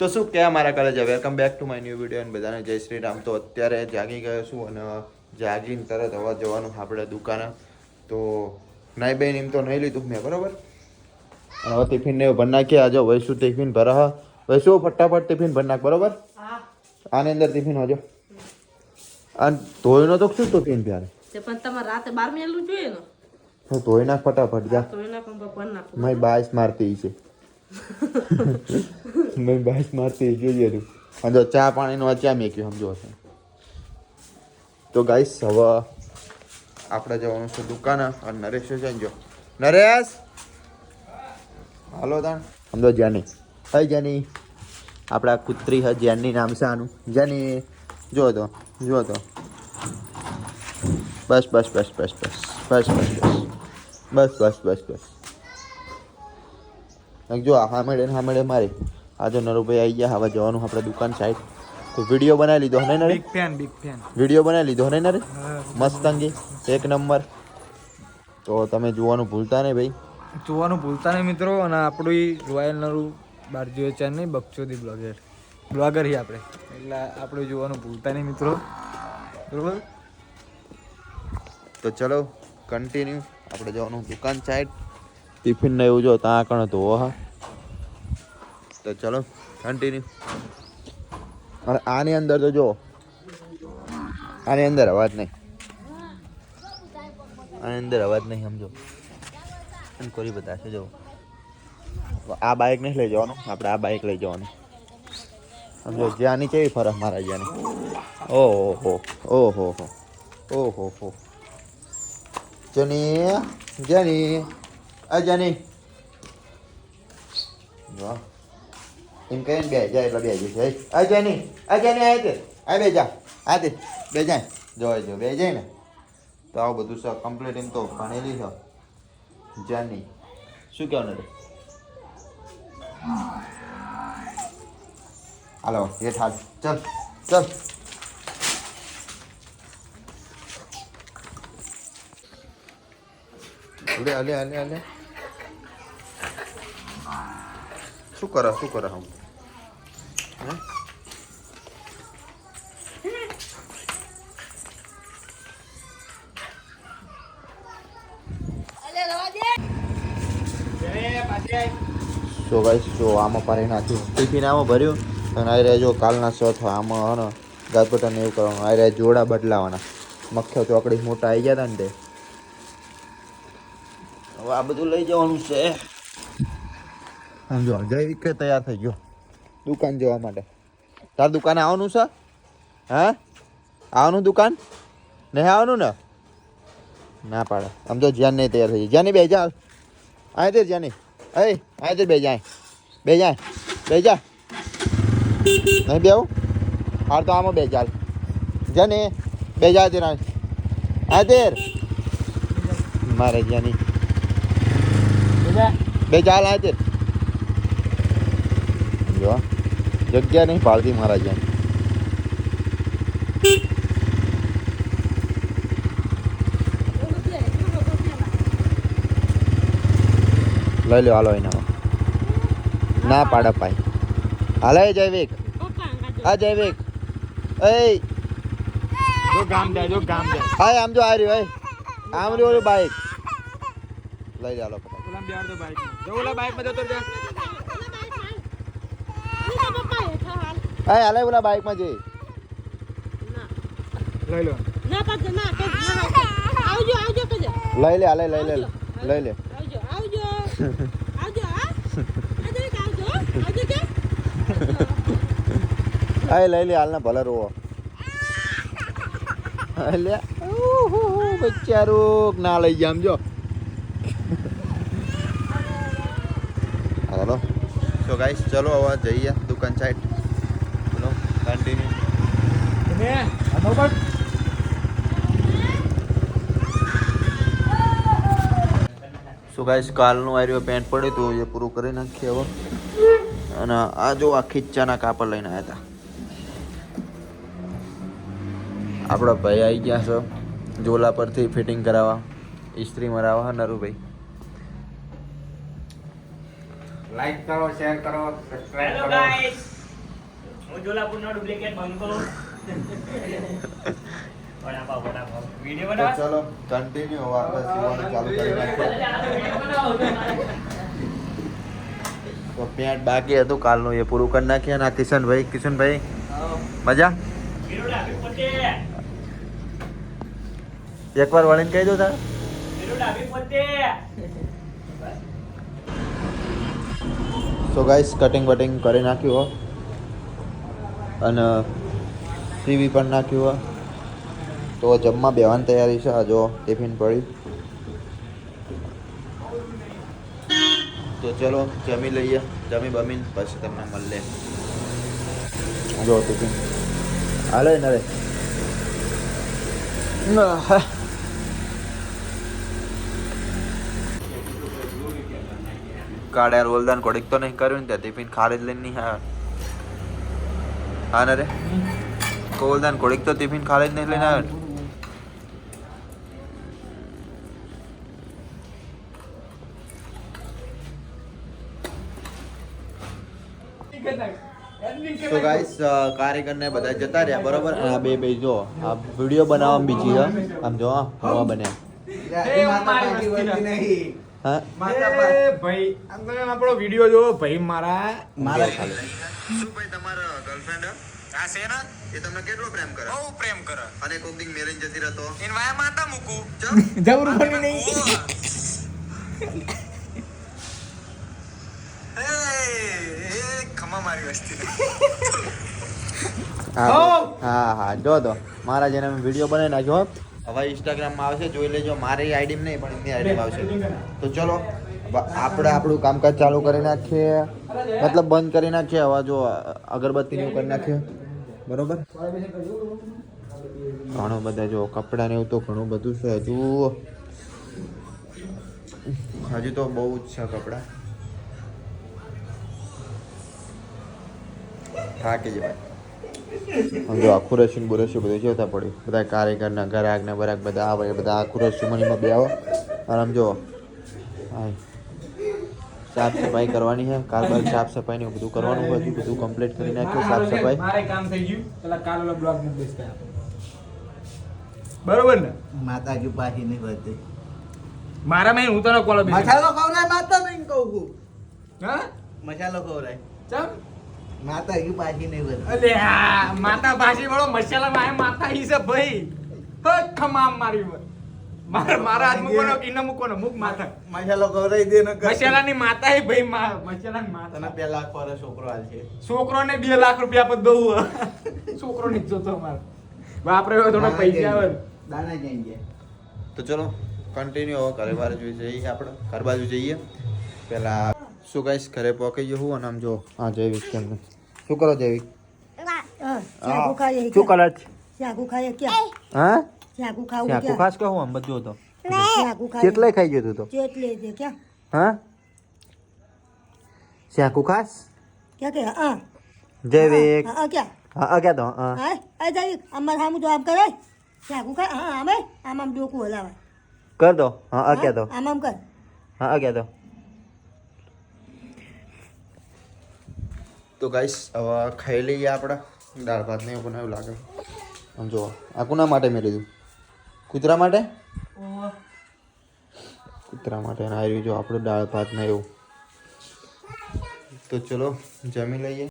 તો શું કહેવા મારા college welcome back to my new video અને બધાને જય શ્રી રામ. તો અત્યારે જાગી ગયો છું અને જાગીને તરત હવા જવાનું આપણે દુકાને. તો નાઈ બેન એમ તો નહીં લીધું મેં બરાબર? હવે ટિફિન ને ભરી નાખીએ. આજે વૈસુ ટિફિન ભરા વૈસુ ફટાફટ ટિફિન ભરી નાખ બરાબર? આની અંદર ટિફિન હજો. અને ધોઈનો તો શું ટિફિન ત્યારે? પણ તમારે રાતે બાર મેલું જોઈએ ને? હું ધોઈ નાખ ફટાફટ જા. ધોઈ નાખ નાખું બાઈસ મારતી છે. મેં બાઈક મારતી જોઈએ તું અને જો ચા પાણીનો ચા મેક્યું સમજો છે તો ગાઈસ હવે આપણે જવાનું છે દુકાન અને નરેશ છે જો નરેશ હાલો તાણ સમજો જ્યાની હઈ જેની આપણા કૂતરી હ જેની નામ છે આનું જેની જો તો જો તો બસ બસ બસ બસ બસ બસ બસ બસ બસ બસ બસ બસ જો હામેડે ને હામેડે મારી. આજે નરુભાઈ આવી ગયા હવે જવાનું આપણે દુકાન સાઈડ તો વીડિયો બનાવી લીધો હને નરે? Big fan big fan video બનાવી લીધો હને નરે? મસ્ત અંગી. એક નંબર. તો તમે જોવાનું ભૂલતા નહીં ભાઈ. જોવાનું ભૂલતા નહીં મિત્રો અને આપણું રોયલ નરું બારજીઓ જોઈએ ચેનલ બક્ષોદી બ્લોગર બ્લોગર હી આપણે. એટલે આપણે જોવાનું ભૂલતા નહીં મિત્રો. બરોબર? તો ચલો કન્ટિન્યુ આપણે જવાનું દુકાન સાઈડ ટિફિન ને એવું જો ત્યાં કણ તો હા. તો ચલો કન્ટિન્યુ અને આની અંદર તો જો. આની અંદર અવાજ નહીં. આની અંદર અવાજ નહીં, સમજો. અને કોરી બતાશે જો. આ બાઇક નહીં લઈ જવાનું, આપણે આ બાઇક લઈ જવાનું. સમજો, જ્યાંની કેવી ફરક મારા જ્યાંની. ઓહો ઓહો હો ઓહો હો જની જની, આ જની. વાહ. એમ કહીને બે જાય એટલે બે જાય છે આ જની આ જની આ તે આ બે જા આ તે બે જાય જોઈ જો બે જાય ને તો આવું બધું સર કમ્પ્લીટ એમ તો ભણેલી છે જાની શું કહેવાનું રે હાલો હેઠ હાલ ચલ ચલ અલે અલે અલે અલે શું કરે શું કરે હમ? હે? સો ગાઈસ જો આમાં પાણી નાખ્યું. ટિફિન આમાં ભર્યું અને આ રહ્યા જો કાલના સથ આમાં હને ગાયપટાને એવું કરવાનું. આ રહ્યા જોડા બદલાવાના. મખ્યો ચોકડી મોટા આવી ગયા હતા ને તે. હવે આ બધું લઈ જવાનું છે. સમજો જય કે તૈયાર થઈ ગયો દુકાન જવા માટે. તાર દુકાને આવવાનું છે? હા? આવવાનું દુકાન? નહીં આવવાનું ને? ના પાડે. સમજો જ્યાં નહીં તૈયાર થઈ જાય. જ્યાં બે જા આ તે જ્યાં નહીં. એ આ તે બે જાય બે જાય બે જા નહીં બે આવું તો આમાં બે ચાલ નહીં બે જા તે આ તેર મારે જ્યાં નહીં. બે ચાલ આ તે હા. જગ્યા નહીં પાડતી મારા જ્યાં લઈ લો હાલો એનામાં. ના પાડે પાય હાલે જૈવિક આ જૈવિક એ જો ગામ જાય જો ગામ જાય. હા આમ જો આ રહ્યું ભાઈ આમ રહ્યું બાઈક લઈ જાલો પકડ ઓલા બાઈક જો ઓલા બાઈકમાં જતો જા હાય હાલે ઓલા બાઈકમાં જઈ. લઈ લો. ના પાછળ ના આવજો આવજો કજે લઈ લે હાલે લઈ લે લઈ લે. આવજો આવજો. આવજો હા? આવજો કે આવજો આવજો કે આય લઈ લે હાલને ભલે રોવો. લે. ઉહુ, બચ્ચારું ના લઈ જામ જો. હાલો. તો ગાઈસ ચલો હવે જઈએ દુકાન સાઈડ કન્ટિન્યુ તમે આ નોબત સો ગાઈસ કાલનું આર્યો પેન્ટ પડ્યું હતું એ પૂરું કરી નાખીએ હવે. અને આ જો આ ખીચ્ચાના કાપડ લઈને આવ્યા હતા આપણા ભાઈ આવી ગયા છે ઝોલા પરથી ફિટિંગ કરાવવા. ઇસ્ત્રી મરાવવા નરુભાઈ? લાઈક કરો શેર કરો સબસ્ક્રાઇબ કરો. ઉજ્જવલાપુરનો ડુપ્લિકેટ બંકો. વડાપાવ વડાપાવ વીડિયો બનાવ. ચલો કન્ટિન્યુ સીવવાનું ચાલુ કરી નાખીએ. તો પેન્ટ બાકી હતું કાલનું એ પૂરું કરી નાખીએ ના કિશનભાઈ કિશનભાઈ મજા? એકવાર વળીને કહી દો તાર સો ગાઈસ કટિંગ વટિંગ કરી નાખ્યું હો. અને ટીવી પણ નાખ્યું હો તો જમવા બેવાની તૈયારી છે. જો ટિફિન પડી. તો ચલો, જમી લઈએ. જમી બમીન પછી તમને મળીએ. જો ટિફિન. હાલે ને રે? કાળે રોલદાન કોડીક તો નહીં કર્યું ને ત્યાં ટિફિન ખાલી જ લઈને નહીં હા હા ને રે કોલદાન કોડીક તો ટિફિન ખાલી જ નહીં લઈને આવ્યો ને. તો ગાઈસ કારીગરને બધા જતા રહ્યા બરોબર? આ બે બે જો આ વીડિયો બનાવવા બીજી આમ જો હા હવા બને. હા ભાઈ આપણો વીડિયો જો ભાઈ મારા મારા શું ભાઈ. તમારો ગર્લફ્રેન્ડ આ છે ને એ તમને કેટલો પ્રેમ કરે? બહુ પ્રેમ કરે. અને કોક દિન મેરેજ જતી રહેતો એન વાયા માતા મૂકું. જબરું બની નહીં. ખમા મારી વસ્તી. હા. હા હા જો તો મારા જેને વીડિયો બનાવી નાખ્યો. હવે ઇન્સ્ટાગ્રામમાં આવશે જોઈ લેજો. મારી આઈડી નહીં પણ એમની આઈડીમાં આવશે. તો ચલો આપણે આપણું કામકાજ ચાલુ કરી નાખીએ. મતલબ બંધ કરી નાખીએ હવે જો અગરબત્તી ને એવું કરી નાખીએ. બરોબર? ઘણું બધા જો કપડાં ને એવું તો ઘણું બધું છે. હજુ હજુ તો બહુ જ છે કપડાં. થાકી જવાય. જો આખું રસીન બુરસી બધું જોતા પડ્યું? બધા કારીગરના ગરાક ને બરાક બધા આવે એ બધા આખું રસી મનીમાં બે આવો. અને આમ જો સાફ સફાઈ કરવાની છે કારબાર સાફ સફાઈ ને બધું કરવાનું હોય બધું કમ્પ્લીટ કરી નાખ્યું સાફ સફાઈ. મારે કામ થઈ ગયું પેલા કાલ ઓલો બ્લોગ મૂકી બેસતા બરોબર ને? માતાજી પાછી નહીં વધતી મારા મેં હું તને કોલ મસાલો ખવડાય માતા મેં કહું છું. હા? મસાલો ખવડાય. ચમ? માતાજી પાછી નહીં વધતી અલે માતા ભાષી વાળો મસાલા માં માતા ઈ છે ભાઈ. હે ખમામ મારી. મારા મારા હાથ મૂકવાનો કે ઈને મૂકવાનો? મૂક માથા. મસાલો ખવડાવી દે ને મસાલાની માતા હે ભાઈ મા- મસાલા ની માતા બે લાખ પર છોકરો હાલ છે છોકરોને બે લાખ રૂપિયા પર દઉં છોકરો ની જોતો મારે બાપરે થોડા પૈસા આવે. દાના જઈ ગયા તો ચલો કન્ટિન્યુ હવે ઘરે બાર જોઈએ આપણે. ઘર બાજુ જઈએ. પેલા શું કહીશ ઘરે પહોંચી ગયો હું અને આમ જો હા જૈવિક કેમ શું કરો જૈવિક? શું કરે છે? શાકુ ખાઈએ ક્યાં? હા? શાકુ ખાવું શાકુ ખાસ કે કહું આમ બધું તો. કેટલે ખાઈ ગયો તું તો? કેટલે છે ક્યાં? હા? શાકુ ખાસ? ક્યાં કે? હા. જૈવિક. હા હા, હા હા તો? હા. હા આ જાય અમાર સામું તો આમ કરે. શાકુ ખા હા આમે આમ આમ ડોકું હલાવે. કર દો. હા હા ક્યાં તો? આમ આમ કર. હા હા ક્યાં તો? તો ગાઈસ હવે ખાઈ લઈએ આપણે. દાળ ભાત ને એવું બનાવ્યું લાગે. આમ જો આ કોના માટે મેં લીધું? કૂતરા માટે? કૂતરા માટે આવી જો આપણું દાળ ભાત ને એવું. તો ચલો જમી લઈએ.